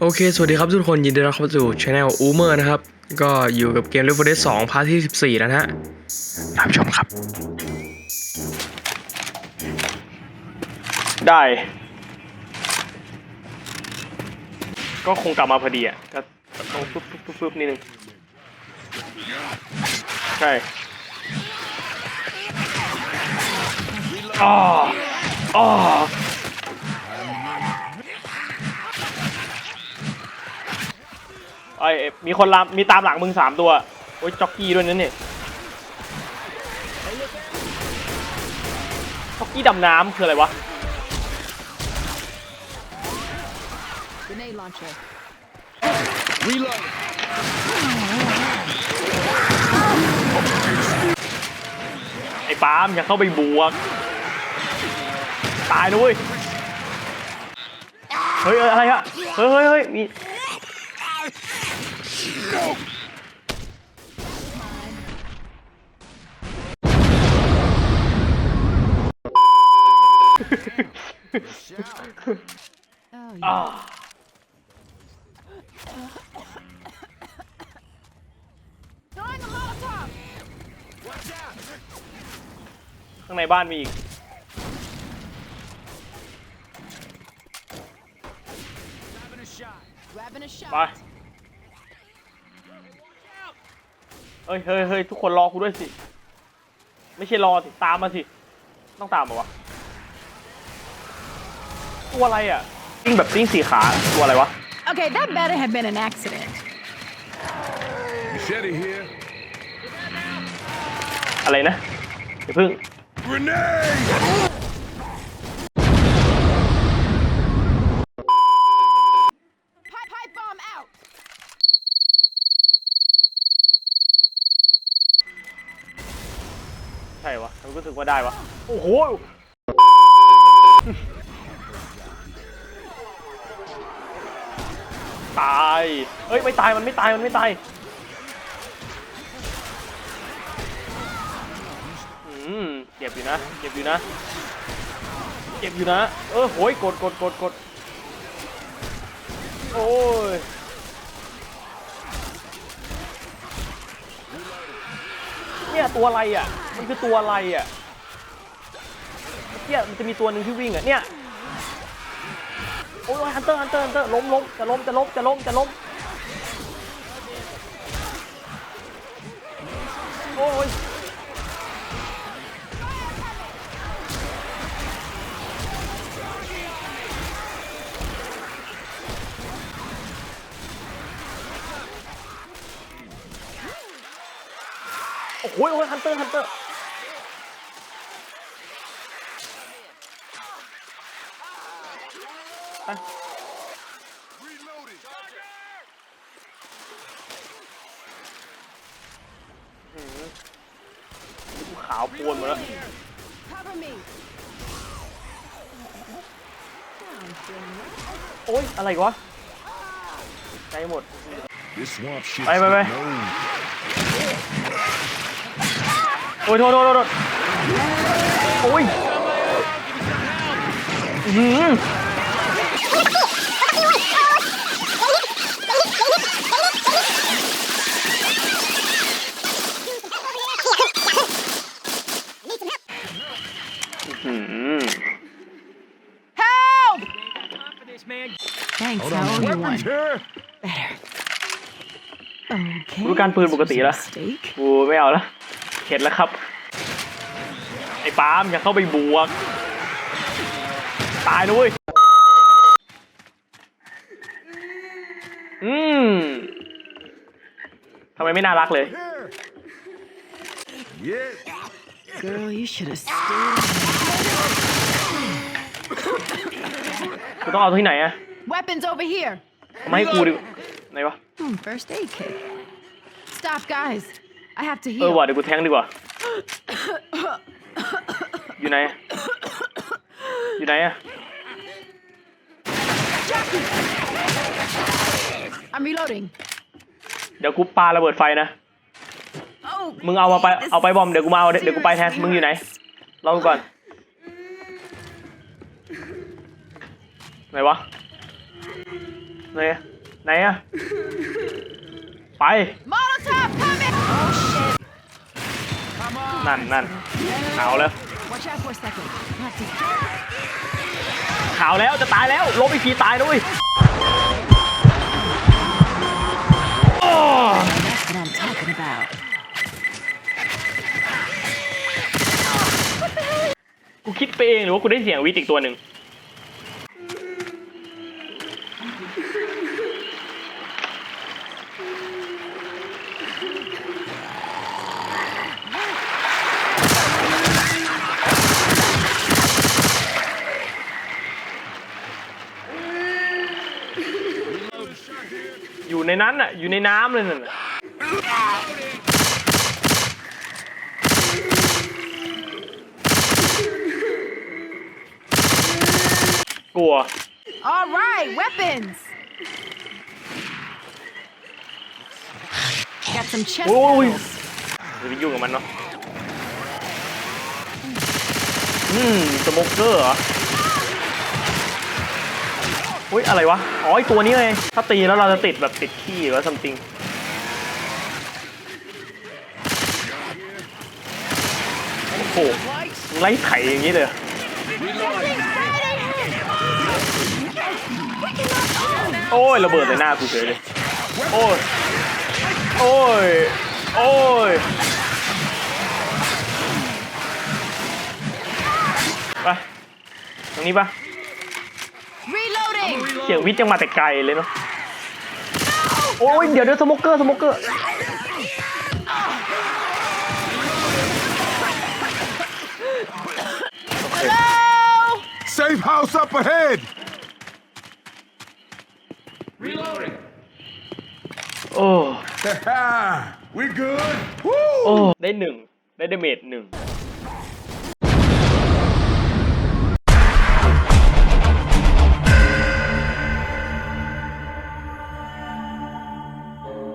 โอเค สวัสดีครับทุกคนยินดีต้อนรับเข้าสู่ช anel u m e r นะครับ ก็อยู่กับเกม Left 4 Dead 2พาร์ทที่ 14 แล้วนะฮะรับชมครับ ได้ ก็คงกลับมาพอดีอะก็ตรงปุ๊บปุ๊บปุ๊บปุ๊บนิดนึง ใช่อ๋ออ๋อ ไอ้ยมีคนลามมีตามหลังมึงสามตัว โอ้ยจ็อกกี้ด้วยนั่นเนี่ยจ็อกกี้ดำน้ำคืออะไรวะ Grenade launcher. Reload. ไอ้ปาล์มอย่าเข้าไปบวก ตายนะเว้ย เฮ้ยเอ้ยอะไรอะเฮ้ยเฮ้ยเฮ้ยมี Oh, อ่า yeah. Throwing a Molotov. ข้างในบ้านมีอีก Grabbing a shot. ไป เฮ้ยเฮ้ยเฮ้ยทุกคนรอกูด้วยสิ ไม่ใช่รอสิตามมาสิ ต้องตามมาวะ ตัวอะไรอะปิ้งแบบปิ้งสี่ขาตัวอะไรวะ Okay, that better have been an accident. Machete here. อะไรนะเดี๋ยวพึ่ง Grenade! ใช่วะผมรู้สึกว่าได้วะ โอ้โห ตาย เอ้ย ไม่ตาย มันไม่ตาย มันไม่ตายอืมเจ็บอยู่นะ เจ็บอยู่นะ เจ็บอยู่นะ เออโหยกดกดกดกดโอ้ย เนี่ย ตัวอะไรอะ มันคือตัวอะไรอะเนี่ยมันจะมีตัวหนึ่งที่วิ่งอะเนี่ย โอ้ยฮันเตอร์ฮันเตอร์ฮันเตอร์ล้มล้มจะล้มจะล้มจะล้มจะล้ม โอ้ย โอ้โหโอ้ยฮันเตอร์ฮันเตอร์ไปกูขาวโพลนหมดแล้ว Cover me. โอ๊ยอะไรวะใจหมด This swamp shit's Bye, bye, bye. Getting old. โอ้ยโทษโทษโทษโทษโอ้ยอื้อหืออื้อหือ Help! Thanks. Hold I on, owe you one. weapons here. Better. Okay. รู้การปืนปกติแล้ว Steak. กูไม่เอาแล้ว เข็ดแล้วครับ ไอ้ปาล์มอย่าเข้าไปบวก ตายนะเว้ย อืมทำไมไม่น่ารักเลย Here. Yeah. Girl, you should have stayed. กูต้องเอาที่ไหนอะ Weapons over here. เอามาให้กูดิไหนวะ Hmm, first aid kit. Stop, guys. I have to เออ heal. ว่ะเดี๋ยวกูแทงดีกว่า อยู่ไหนอะอยู่ไหนอะ I'm reloading. เดี๋ยวกูปาระเบิดไฟนะ Oh, มึงเอามาไปเอาไปบอม เดี๋ยวกูมาเอา เดี๋ยวกูไปแทน มึงอยู่ไหนรอกูก่อน ไหนวะ ไหนอะไหนอะไป Molotov coming! Oh shit! นั่นนั่นขาวแล้ว Watch out for a second. Not to ขาวแล้วจะตายแล้วล้มอีกทีตายด้วยโอ้ That's what I'm talking about. กูคิดไปเองหรือว่ากูได้เสียงวิทย์อีกตัวหนึ่ง อยู่ในนั้นอะ อยู่ในน้ำเลยนั่นน่ะกลัว All right, weapons. Got some chest Ôi. pedals. อย่าไปยุ่งกับมันเนาะอืมสโมกเกอร์เหรอ อุ้ยอะไรวะ อ๋อไอตัวนี้เลย ถ้าตีแล้วเราจะติดแบบติดขี้หรือว่าซัมติงโอ้โหไล่ไถอย่างนี้เลยโอ้ยระเบิดในหน้ากูเฉยเลย โอ้ย โอ้ย โอ้ยไปตรงนี้ปะ เสียงวิทย์ยังมาแต่ไกลเลยเนาะโอ้ยเดี๋ยวเดี๋ยวสโมกเกอร์สโมกเกอร์ Hello. Safe house up ahead. โอ้ we good? Woo! โอ้ได้หนึ่งได้เดเมจหนึ่ง